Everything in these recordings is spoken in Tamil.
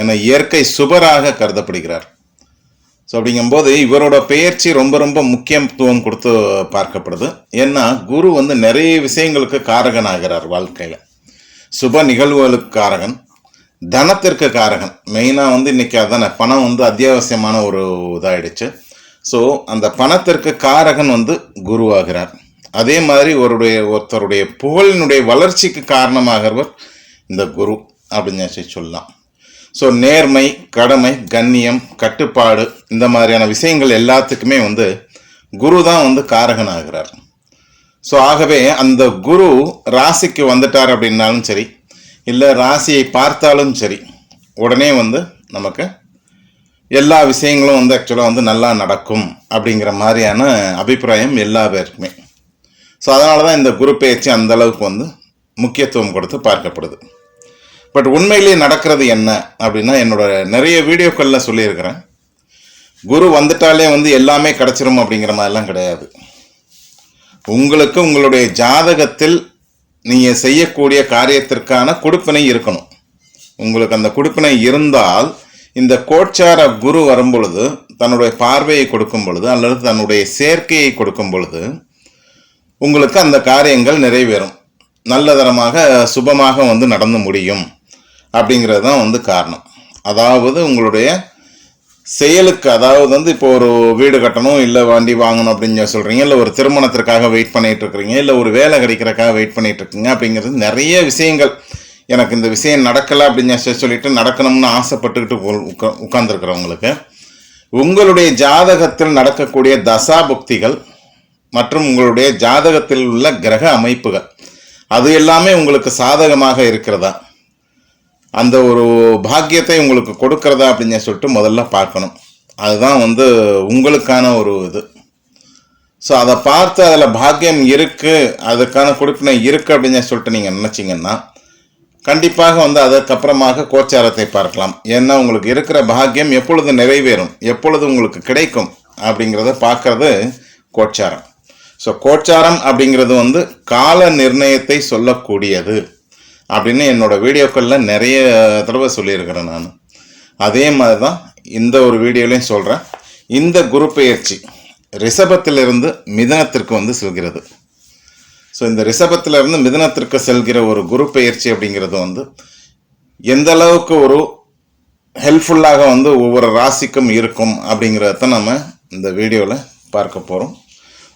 என இயற்கை சுபராக கருதப்படுகிறார். ஸோ அப்படிங்கும்போது இவரோட பெயர்ச்சி ரொம்ப ரொம்ப முக்கியத்துவம் கொடுத்து பார்க்கப்படுது. ஏன்னா குரு வந்து நிறைய விஷயங்களுக்கு காரகனாகிறார் வாழ்க்கையில். சுப நிகழ்வுகளுக்கு காரகன் தனத்திற்கு காரகன். மெயினாக வந்து இன்றைக்கி அதானே பணம் வந்து அத்தியாவசியமான ஒரு இதாயிடுச்சு. ஸோ அந்த பணத்திற்கு காரகன் வந்து குருவாகிறார். அதே மாதிரி ஒருடைய ஒருத்தருடைய புகழினுடைய வளர்ச்சிக்கு காரணமாகிறவர் இந்த குரு அப்படின்னு சொல்லி சொல்லலாம். ஸோ நேர்மை கடமை கண்ணியம் கட்டுப்பாடு இந்த மாதிரியான விஷயங்கள் எல்லாத்துக்குமே வந்து குரு தான் வந்து காரகன் ஆகிறார் ஸோ ஆகவே அந்த குரு ராசிக்கு வந்துட்டார் அப்படின்னாலும் சரி இல்லை ராசியை பார்த்தாலும் சரி உடனே வந்து நமக்கு எல்லா விஷயங்களும் வந்து ஆக்சுவலாக வந்து நல்லா நடக்கும் அப்படிங்கிற மாதிரியான அபிப்பிராயம் எல்லா பேருக்குமே. ஸோ அதனால தான் இந்த குரு பயிற்சி அந்த அளவுக்கு வந்து முக்கியத்துவம் கொடுத்து பார்க்கப்படுது. பட் உண்மையிலேயே நடக்கிறது என்ன அப்படின்னா என்னோட நிறைய வீடியோக்களில் சொல்லியிருக்கிறேன். குரு வந்துட்டாலே வந்து எல்லாமே கிடச்சிரும் அப்படிங்கிற மாதிரிலாம் கிடையாது. உங்களுக்கு உங்களுடைய ஜாதகத்தில் நீங்கள் செய்யக்கூடிய காரியத்திற்கான கொடுப்பினை இருக்கணும். உங்களுக்கு அந்த கொடுப்பினை இருந்தால் இந்த கோட்சார குரு வரும் பொழுது தன்னுடைய பார்வையை கொடுக்கும் பொழுது அல்லது தன்னுடைய சேர்க்கையை கொடுக்கும் பொழுது உங்களுக்கு அந்த காரியங்கள் நிறைவேறும். நல்லதரமாக சுபமாக வந்து நடந்து முடியும். அப்படிங்கிறது தான் வந்து காரணம். அதாவது உங்களுடைய செயலுக்கு அதாவது வந்து இப்போ ஒரு வீடு கட்டணும் இல்லை வண்டி வாங்கணும் அப்படின்னு சொல்கிறீங்க இல்லை ஒரு திருமணத்திற்காக வெயிட் பண்ணிகிட்டு இருக்கிறீங்க இல்லை ஒரு வேலை கிடைக்கிறக்காக வெயிட் பண்ணிகிட்டு இருக்கீங்க அப்படிங்கிறது நிறைய விஷயங்கள். எனக்கு இந்த விஷயம் நடக்கலை அப்படின்னு சொல்லி சொல்லிட்டு நடக்கணும்னு ஆசைப்பட்டுக்கிட்டு உட்கா உட்காந்துருக்குறவங்களுக்கு உங்களுடைய ஜாதகத்தில் நடக்கக்கூடிய தசாபுக்திகள் மற்றும் உங்களுடைய ஜாதகத்தில் உள்ள கிரக அமைப்புகள் அது எல்லாமே உங்களுக்கு சாதகமாக இருக்கிறதா? அந்த ஒரு பாக்கியத்தை உங்களுக்கு கொடுக்கறதா அப்படின்னு சொல்லிட்டு முதல்ல பார்க்கணும். அதுதான் வந்து உங்களுக்கான ஒரு இது. ஸோ அதை பார்த்து அதில் பாக்கியம் இருக்குது அதுக்கான கொடுப்பினை இருக்கு அப்படின்னு சொல்லிட்டு நீங்கள் நினச்சிங்கன்னா கண்டிப்பாக வந்து அதற்கப்புறமாக கோச்சாரத்தை பார்க்கலாம். ஏன்னா உங்களுக்கு இருக்கிற பாக்கியம் எப்பொழுது நிறைவேறும் எப்பொழுது உங்களுக்கு கிடைக்கும் அப்படிங்கிறத பார்க்கறது கோச்சாரம். ஸோ கோச்சாரம் அப்படிங்கிறது வந்து கால நிர்ணயத்தை சொல்லக்கூடியது. அப்படின்னு என்னோட வீடியோக்களில் நிறைய தடவை சொல்லியிருக்கிறேன் நான். அதே மாதிரி தான் இந்த ஒரு வீடியோலையும் சொல்கிறேன் இந்த குரு பெயர்ச்சி ரிஷபத்திலிருந்து மிதனத்திற்கு வந்து செல்கிறது. ஸோ இந்த ரிஷபத்திலிருந்து மிதனத்திற்கு செல்கிற ஒரு குரு பெயர்ச்சி அப்படிங்கிறது வந்து எந்த அளவுக்கு ஒரு ஹெல்ப்ஃபுல்லாக வந்து ஒவ்வொரு ராசிக்கும் இருக்கும் அப்படிங்கிறத நம்ம இந்த வீடியோவில் பார்க்க போகிறோம்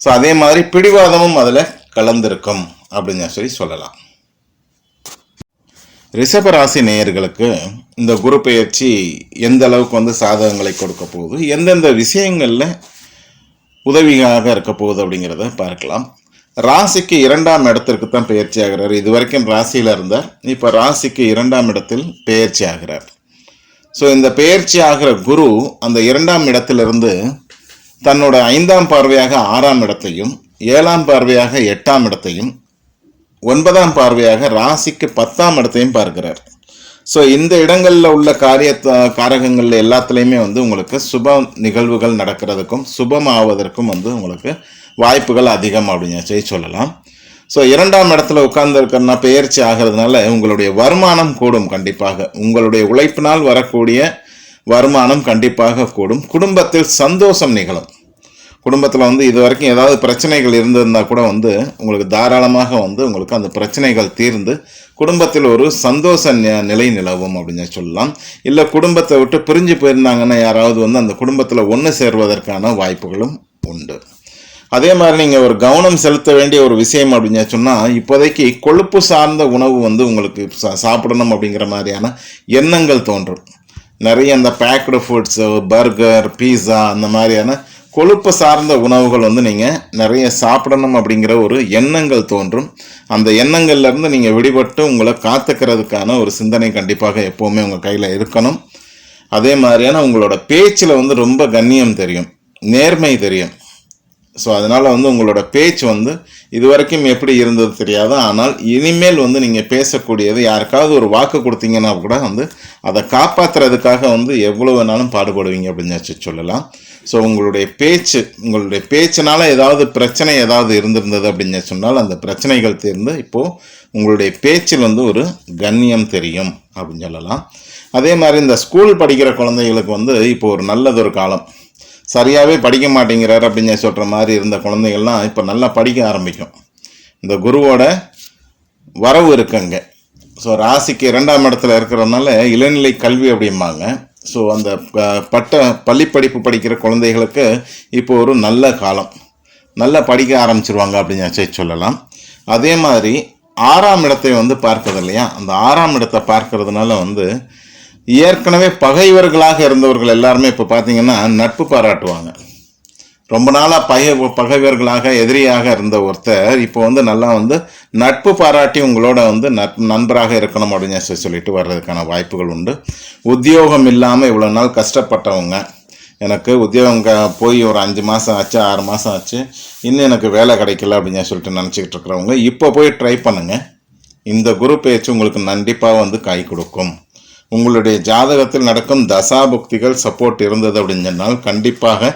ஸோ அதே மாதிரி பிடிவாதமும் அதில் கலந்திருக்கும் அப்படின்னு சொல்லி சொல்லலாம். ரிஷபராசி நேயர்களுக்கு இந்த குரு பெயர்ச்சி எந்த அளவுக்கு வந்து சாதகங்களை கொடுக்க போகுது எந்தெந்த விஷயங்களில் உதவியாக இருக்க போகுது அப்படிங்கிறத பார்க்கலாம். ராசிக்கு இரண்டாம் இடத்திற்கு தான் பெயர்ச்சி ஆகிறார். இது வரைக்கும் ராசியில் இருந்தார். இப்போ ராசிக்கு இரண்டாம் இடத்தில் பெயர்ச்சி ஆகிறார். ஸோ இந்த பெயர்ச்சி ஆகிற குரு அந்த இரண்டாம் இடத்திலிருந்து தன்னோட ஐந்தாம் பார்வையாக ஆறாம் இடத்தையும் ஏழாம் பார்வையாக எட்டாம் இடத்தையும் ஒன்பதாம் பார்வையாக ராசிக்கு பத்தாம் இடத்தையும் பார்க்கிறார். ஸோ இந்த இடங்களில் உள்ள காரிய காரகங்கள் எல்லாத்துலேயுமே வந்து உங்களுக்கு சுப நிகழ்வுகள் நடக்கிறதுக்கும் சுபம் ஆவதற்கும் வந்து உங்களுக்கு வாய்ப்புகள் அதிகம் அப்படின்னு சொல்லி சொல்லலாம். ஸோ இரண்டாம் இடத்துல உட்கார்ந்துருக்கிறனா பெயர்ச்சி ஆகிறதுனால உங்களுடைய வருமானம் கூடும் கண்டிப்பாக. உங்களுடைய உழைப்பினால் வரக்கூடிய வருமானம் கண்டிப்பாக கூடும். குடும்பத்தில் சந்தோஷம் நிகழும். குடும்பத்தில் வந்து இது வரைக்கும் ஏதாவது பிரச்சனைகள் இருந்திருந்தால் கூட வந்து உங்களுக்கு தாராளமாக வந்து உங்களுக்கு அந்த பிரச்சனைகள் தீர்ந்து குடும்பத்தில் ஒரு சந்தோஷ நிலை நிலவும் அப்படின்னு சொல்லலாம். இல்லை குடும்பத்தை விட்டு பிரிஞ்சு போயிருந்தாங்கன்னா யாராவது வந்து அந்த குடும்பத்தில் ஒன்று சேர்வதற்கான வாய்ப்புகளும் உண்டு. அதே மாதிரி நீங்கள் ஒரு கவனம் செலுத்த வேண்டிய ஒரு விஷயம் அப்படின்னு சொன்னால் இப்போதைக்கு கொழுப்பு சார்ந்த உணவு வந்து உங்களுக்கு சா- சாப்பிடணும் அப்படிங்கிற மாதிரியான எண்ணங்கள் தோன்றும். நிறைய இந்த பேக்டு ஃபுட்ஸு பர்கர் பீஸா அந்த மாதிரியான கொழுப்பு சார்ந்த உணவுகள் வந்து நீங்கள் நிறைய சாப்பிடணும் அப்படிங்கிற ஒரு எண்ணங்கள் தோன்றும். அந்த எண்ணங்கள்லேருந்து நீங்கள் விடுபட்டு உங்களை காத்துக்கிறதுக்கான ஒரு சிந்தனை கண்டிப்பாக எப்போவுமே உங்கள் கையில் இருக்கணும். அதே மாதிரியான உங்களோட பேச்சில் வந்து ரொம்ப கண்ணியம் தெரியும் நேர்மை தெரியும். ஸோ அதனால் வந்து உங்களோட பேச்சு வந்து இது வரைக்கும் எப்படி இருந்தது தெரியாது. ஆனால் இனிமேல் வந்து நீங்கள் பேசக்கூடியது யாருக்காவது ஒரு வாக்கு கொடுத்தீங்கன்னா கூட வந்து அதை காப்பாற்றுறதுக்காக வந்து எவ்வளோ வேணாலும் பாடுபடுவீங்க அப்படின்னு சொல்லலாம். ஸோ உங்களுடைய பேச்சு உங்களுடைய பேச்சினால் ஏதாவது பிரச்சனை ஏதாவது இருந்திருந்தது அப்படின்னு சொன்னால் அந்த பிரச்சனைகள் தீர்ந்து இப்போது உங்களுடைய பேச்சில் வந்து ஒரு கண்ணியம் தெரியும் அப்படின்னு சொல்லலாம். அதே மாதிரி இந்த ஸ்கூல் படிக்கிற குழந்தைகளுக்கு வந்து இப்போ ஒரு நல்லதொரு காலம். சரியாகவே படிக்க மாட்டேங்கிறார் அப்படின்னு சொல்கிற மாதிரி இருந்த குழந்தைகள்லாம் இப்போ நல்லா படிக்க ஆரம்பிக்கும். இந்த குருவோட வரவு இருக்குங்க ஸோ ராசிக்கு இரண்டாம் இடத்துல இருக்கிறதுனால இளநிலை கல்வி அப்படிம்பாங்க. ஸோ அந்த ப- பட்ட பள்ளிப்படிப்பு படிக்கிற குழந்தைகளுக்கு இப்போ ஒரு நல்ல காலம். நல்லா படிக்க ஆரம்பிச்சிருவாங்க அப்படின்னு சொல்லலாம். அதே மாதிரி ஆறாம் இடத்தை வந்து பார்க்கறது இல்லையா? அந்த ஆறாம் இடத்தை பார்க்கறதுனால வந்து ஏற்கனவே பகைவர்களாக இருந்தவர்கள் எல்லாருமே இப்போ பார்த்தீங்கன்னா நட்பு பாராட்டுவாங்க. ரொம்ப நாளாக பகை பகைவர்களாக எதிரியாக இருந்த ஒருத்தர் இப்போ வந்து நல்லா வந்து நட்பு பாராட்டி உங்களோட வந்து நட் நண்பராக இருக்கணும் அப்படின்னு சொல்லி சொல்லிட்டு வர்றதுக்கான வாய்ப்புகள் உண்டு. உத்தியோகம் இல்லாமல் இவ்வளோ நாள் கஷ்டப்பட்டவங்க. எனக்கு உத்தியோகம் போய் ஒரு அஞ்சு மாதம் ஆச்சு ஆறு மாதம் ஆச்சு. இன்னும் எனக்கு வேலை கிடைக்கல அப்படின்னு சொல்லிட்டு நினச்சிக்கிட்டு இருக்கிறவங்க இப்போ போய் ட்ரை பண்ணுங்கள் இந்த குரு பேச்சு உங்களுக்கு கண்டிப்பாக வந்து கை கொடுக்கும். உங்களுடைய ஜாதகத்தில் நடக்கும் தசாபுக்திகள் சப்போர்ட் இருந்தது அப்படின்னு சொன்னால் கண்டிப்பாக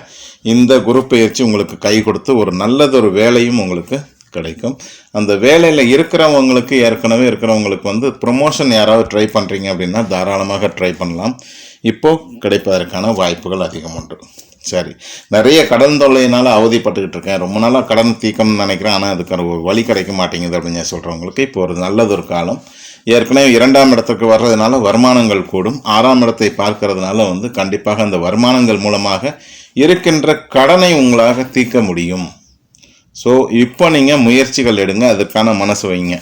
இந்த குரு பயிற்சி உங்களுக்கு கை கொடுத்து ஒரு நல்லதொரு வேலையும் உங்களுக்கு கிடைக்கும். அந்த வேலையில் இருக்கிறவங்களுக்கு ஏற்கனவே இருக்கிறவங்களுக்கு வந்து ப்ரொமோஷன் யாராவது ட்ரை பண்ணுறீங்க அப்படின்னா தாராளமாக ட்ரை பண்ணலாம். இப்போது கிடைப்பதற்கான வாய்ப்புகள் அதிகம் உண்டு. சரி. நிறைய கடன் தொல்லையினால் அவதிப்பட்டுக்கிட்டு இருக்கேன். ரொம்ப நாளாக கடன் தீக்கம்னு நினைக்கிறேன். ஆனால் அதுக்கான ஒரு வழி கிடைக்க மாட்டேங்குது அப்படின்னு சொல்கிறவங்களுக்கு இப்போ ஒரு நல்லதொரு காலம். ஏற்கனவே இரண்டாம் இடத்துக்கு வர்றதுனால வருமானங்கள் கூடும். ஆறாம் இடத்தை பார்க்கறதுனால வந்து கண்டிப்பாக அந்த வருமானங்கள் மூலமாக இருக்கின்ற கடனை உங்களாக தீர்க்க முடியும். ஸோ இப்போ நீங்கள் முயற்சிகள் எடுங்க அதுக்கான மனசு வைங்க.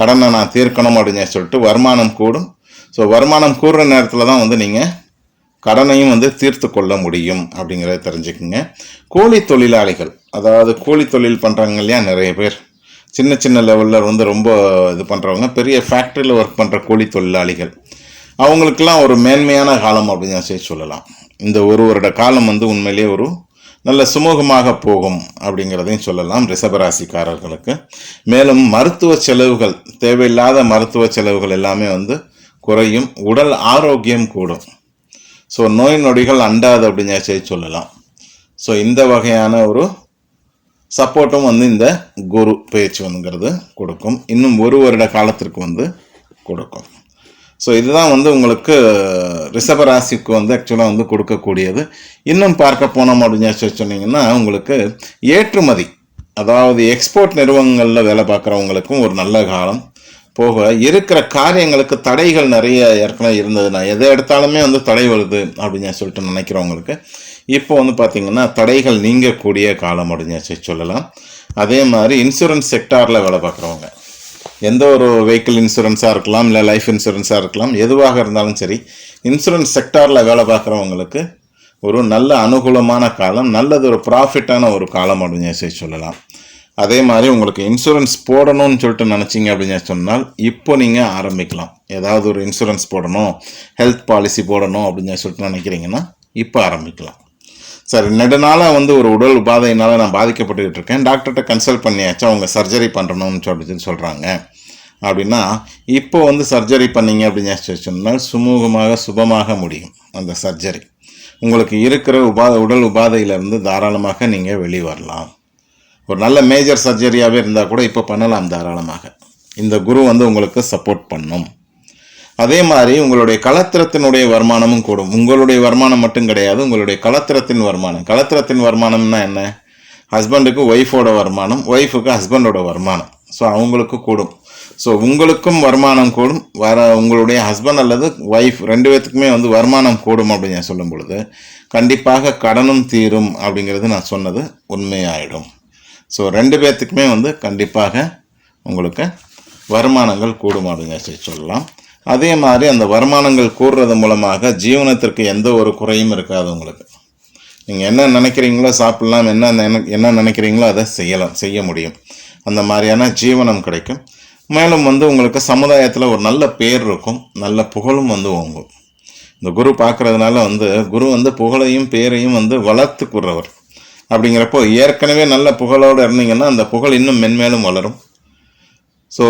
கடனை நான் தீர்க்கணும் அப்படின்னு சொல்லிட்டு வருமானம் கூடும். ஸோ வருமானம் கூடுற நேரத்தில் தான் வந்து நீங்கள் கடனையும் வந்து தீர்த்து கொள்ள முடியும் அப்படிங்கிறத தெரிஞ்சுக்குங்க. கூலி தொழிலாளிகள் அதாவது கூலி தொழில் பண்ணுறாங்க இல்லையா நிறைய பேர். சின்ன சின்ன லெவலில் வந்து ரொம்ப இது பண்ணுறவங்க பெரிய ஃபேக்ட்ரியில் ஒர்க் பண்ணுற கூலி தொழிலாளிகள். அவங்களுக்கெல்லாம் ஒரு மேன்மையான காலம் அப்படின்னு சொல்லி சொல்லலாம். இந்த ஒரு வருட காலம் வந்து உண்மையிலேயே ஒரு நல்ல சுமூகமாக போகும் அப்படிங்கிறதையும் சொல்லலாம் ரிஷபராசிக்காரர்களுக்கு. மேலும் மருத்துவ செலவுகள் தேவையில்லாத மருத்துவ செலவுகள் எல்லாமே வந்து குறையும் உடல் ஆரோக்கியம் கூடும். ஸோ நோய் நொடிகள் அண்டாது அப்படின்னு சொல்லி சொல்லலாம். ஸோ இந்த வகையான ஒரு சப்போர்ட்டும் வந்து இந்த குரு பயிற்சி வந்துங்கிறது கொடுக்கும். இன்னும் ஒரு வருட காலத்திற்கு வந்து கொடுக்கும். ஸோ இதுதான் வந்து உங்களுக்கு ரிஷபராசிக்கு வந்து ஆக்சுவலாக வந்து கொடுக்கக்கூடியது. இன்னும் பார்க்க போனோம் அப்படின்னு சொல்லி சொன்னீங்கன்னா உங்களுக்கு ஏற்றுமதி அதாவது எக்ஸ்போர்ட் நிறுவனங்களில் வேலை பார்க்குறவங்களுக்கும் ஒரு நல்ல காலம். போக இருக்கிற காரியங்களுக்கு தடைகள் நிறைய ஏற்கனவே இருந்ததுன்னா எதை எடுத்தாலுமே வந்து தடை வருது அப்படின்னு சொல்லிட்டு நினைக்கிறவங்களுக்கு இப்போ வந்து பார்த்திங்கன்னா தடைகள் நீங்கக்கூடிய காலம் முடிஞ்சாச்சு சொல்லி சொல்லலாம். அதே மாதிரி இன்சூரன்ஸ் செக்டாரில் வேலை பார்க்குறவங்க. எந்த ஒரு வெஹிக்கிள் இன்சூரன்ஸாக இருக்கலாம் இல்லை லைஃப் இன்சூரன்ஸாக இருக்கலாம் எதுவாக இருந்தாலும் சரி இன்சூரன்ஸ் செக்டாரில் வேலை பார்க்குறவங்களுக்கு ஒரு நல்ல அனுகூலமான காலம் நல்லது ஒரு ப்ராஃபிட்டான ஒரு காலம் அப்படின்னு சொல்லி சொல்லலாம். அதே மாதிரி உங்களுக்கு இன்சூரன்ஸ் போடணும்னு சொல்லிட்டு நினச்சிங்க அப்படின்னு சொன்னால் இப்போ நீங்கள் ஆரம்பிக்கலாம். ஏதாவது ஒரு இன்சூரன்ஸ் போடணும் ஹெல்த் பாலிசி போடணும் அப்படின்னு சொல்லிட்டு நினைக்கிறீங்கன்னா இப்போ ஆரம்பிக்கலாம். சார் நெடுநாளாக வந்து ஒரு உடல் உபாதையினால் நான் பாதிக்கப்பட்டுக்கிட்டு இருக்கேன். டாக்டர்கிட்ட கன்சல்ட் பண்ணியாச்சும் அவங்க சர்ஜரி பண்ணணும்னு சொல்லிட்டு சொல்கிறாங்க அப்படின்னா இப்போ வந்து சர்ஜரி பண்ணீங்க அப்படின்னு சொல்லி சொன்னால் சுமூகமாக சுபமாக முடியும் அந்த சர்ஜரி உங்களுக்கு இருக்கிற உபா உடல் உபாதையிலிருந்து தாராளமாக நீங்கள் வெளிவரலாம். ஒரு நல்ல மேஜர் சர்ஜரியாகவே இருந்தால் கூட இப்போ பண்ணலாம் தாராளமாக. இந்த குரு வந்து உங்களுக்கு சப்போர்ட் பண்ணும். அதே மாதிரி உங்களுடைய கலத்திரத்தினுடைய வருமானமும் கூடும். உங்களுடைய வருமானம் மட்டும் கிடையாது உங்களுடைய கலத்திரத்தின் வருமானம். கலத்திரத்தின் வருமானம்னா என்ன? ஹஸ்பண்டுக்கு ஒய்ஃபோட வருமானம் ஒய்ஃபுக்கு ஹஸ்பண்டோட வருமானம். ஸோ அவங்களுக்கு கூடும். ஸோ உங்களுக்கும் வருமானம் கூடும். வர உங்களுடைய ஹஸ்பண்ட் அல்லது ஒய்ஃப் ரெண்டு பேத்துக்குமே வந்து வருமானம் கூடும் அப்படின்னு சொல்லும் பொழுது கண்டிப்பாக கடனும் தீரும் அப்படிங்கிறது நான் சொன்னது உண்மையாயிடும். ஸோ ரெண்டு பேர்த்துக்குமே வந்து கண்டிப்பாக உங்களுக்கு வருமானங்கள் கூடும் அப்படின்னு சொல்லி சொல்லலாம். அதே மாதிரி அந்த வருமானங்கள் கூடுறது மூலமாக ஜீவனத்திற்கு எந்த ஒரு குறையும் இருக்காது உங்களுக்கு. நீங்கள் என்ன நினைக்கிறீங்களோ சாப்பிட்லாம் என்ன என்ன நினைக்கிறீங்களோ அதை செய்யலாம் செய்ய முடியும். அந்த மாதிரியான ஜீவனம் கிடைக்கும். மேலும் வந்து உங்களுக்கு சமுதாயத்தில் ஒரு நல்ல பேர் இருக்கும் நல்ல புகழும் வந்து ஓங்கும். இந்த குரு பார்க்குறதுனால வந்து குரு வந்து புகழையும் பேரையும் வந்து வளர்த்து கூறுறவர் அப்படிங்கிறப்போ ஏற்கனவே நல்ல புகழோடு இருந்தீங்கன்னா அந்த புகழ் இன்னும் மென்மேலும் வளரும். ஸோ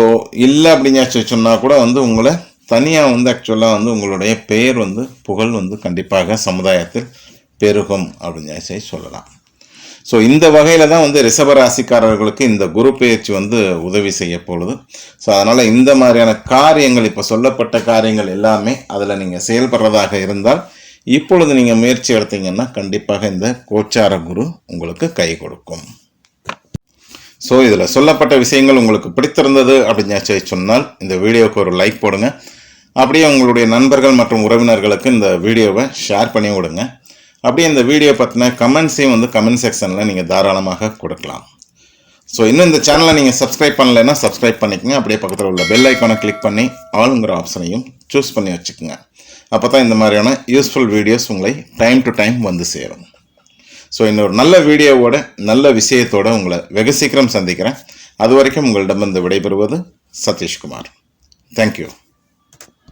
இல்லை அப்படிங்காச்சும் சொன்னால் கூட வந்து உங்களை தனியாக வந்து ஆக்சுவலாக வந்து உங்களுடைய பெயர் வந்து புகழ் வந்து கண்டிப்பாக சமுதாயத்தில் பெருகும் அப்படின்னு சொல்லலாம். ஸோ இந்த வகையில் தான் வந்து ரிஷபராசிக்காரர்களுக்கு இந்த குரு பயிற்சி வந்து உதவி செய்ய போகுது. ஸோ அதனால் இந்த மாதிரியான காரியங்கள் இப்போ சொல்லப்பட்ட காரியங்கள் எல்லாமே அதில் நீங்கள் செயல்படுறதாக இருந்தால் இப்பொழுது நீங்கள் முயற்சி எடுத்தீங்கன்னா கண்டிப்பாக இந்த கோச்சார குரு உங்களுக்கு கை கொடுக்கும். ஸோ இதில் சொல்லப்பட்ட விஷயங்கள் உங்களுக்கு பிடித்திருந்தது அப்படின்னு சொன்னால் இந்த வீடியோவுக்கு ஒரு லைக் போடுங்க. அப்படியே உங்களுடைய நண்பர்கள் மற்றும் உறவினர்களுக்கு இந்த வீடியோவை ஷேர் பண்ணி விடுங்க. அப்படியே இந்த வீடியோ பற்றின கமெண்ட்ஸையும் வந்து கமெண்ட் செக்ஷனில் நீங்கள் தாராளமாக கொடுக்கலாம். ஸோ இன்னும் இந்த சேனலை நீங்கள் சப்ஸ்கிரைப் பண்ணலைன்னா சப்ஸ்கிரைப் பண்ணிக்கங்க. அப்படியே பக்கத்தில் உள்ள பெல் ஐக்கானை கிளிக் பண்ணி ஆளுங்கிற ஆப்ஷனையும் சூஸ் பண்ணி வச்சுக்கோங்க. அப்போ தான் இந்த மாதிரியான யூஸ்ஃபுல் வீடியோஸ் உங்களை டைம் டு டைம் வந்து சேரும். ஸோ இன்னொரு நல்ல வீடியோவோட நல்ல விஷயத்தோட உங்களை வெகு சீக்கிரம் சந்திக்கிறேன். அது வரைக்கும் உங்களிடமிருந்து விடைபெறுவது சதீஷ்குமார். தேங்க்யூ